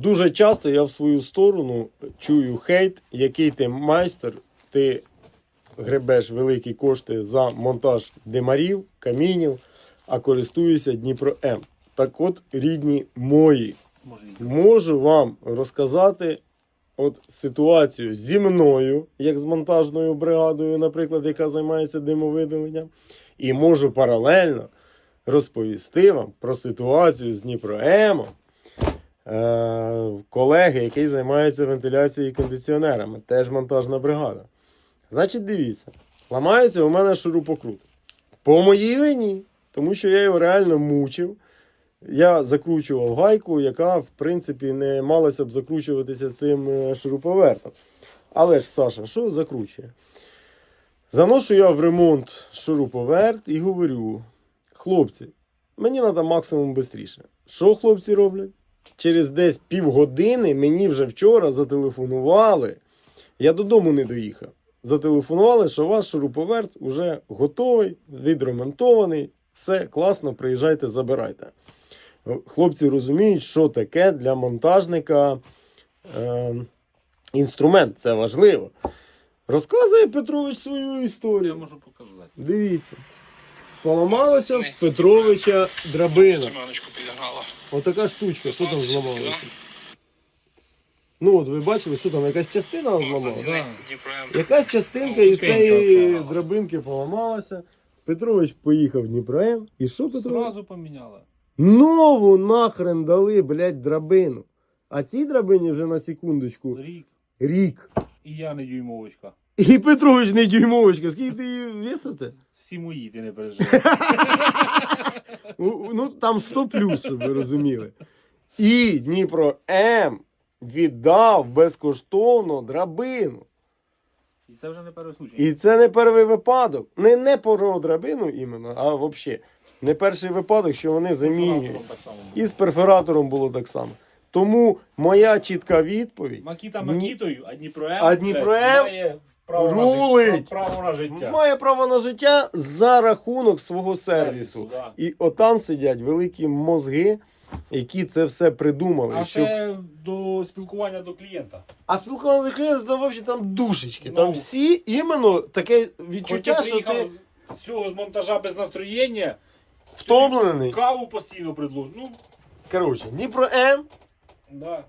Дуже часто я в свою сторону чую хейт, який ти майстер, ти гребеш великі кошти за монтаж димарів, камінів, а користуєшся Дніпро М. Так от, рідні мої, можу вам розказати от ситуацію зі мною, як з монтажною бригадою, наприклад, яка займається димовидаленням, і можу паралельно розповісти вам про ситуацію з Дніпроемом. Е, колеги, який займається вентиляцією і кондиціонерами, теж монтажна бригада. Значить, дивіться, ламається у мене шурупокрут. По моїй вині, тому що я його реально мучив. Я закручував гайку, яка, в принципі, не малася б закручуватися цим е, шуруповертом. Але ж, Саша, що закручує? Заношу я в ремонт шуруповерт і говорю: хлопці, мені треба максимум швидше. Що хлопці роблять? Через десь півгодини мені вже вчора зателефонували. Я додому не доїхав. Зателефонували, що ваш шуруповерт вже готовий, відремонтований, все класно, приїжджайте, забирайте. Хлопці розуміють, що таке для монтажника е, інструмент, це важливо. Розказує Петрович свою історію. Я можу показати. Дивіться. Поламалася в Петровича драбина. Отака штучка, що там зламалося. Ну, от ви бачили, що там якась частина зламалася? Якась частинка із цієї драбинки поламалася. Петрович поїхав в Дніпром. І що Петрович? Зразу поміняла. Нову нахрен дали, блядь, драбину. А цій драбині вже на секундочку Рік. рік. І я не дюймовочка. І Петрович не дюймовочка. Скільки ти її вісите? Всі мої, ти не переживай. Ну там 100 плюс, щоб ви розуміли. І Дніпро М віддав безкоштовно драбину. І це вже не перший случай. І це не перший випадок. Не, не про драбину іменно, а взагалі. Не перший випадок, що вони замінюють. І з перфоратором було так само. Тому моя чітка відповідь Макіта Макітою, а Дніпром А Дніпром має право рулить. життя. Право на життя. має право на життя за рахунок свого сервісу. Да. І отам сидять великі мозги, які це все придумали. А щоб... ще до спілкування до клієнта. А спілкування з клієнтом там взагалі там душечки. Ну. Там всі іменно таке відчуття, Хоч що ти з цього з монтажа без настроєння, втомлений. каву постійно предложу. Ну, Коротше, Дніпро М да.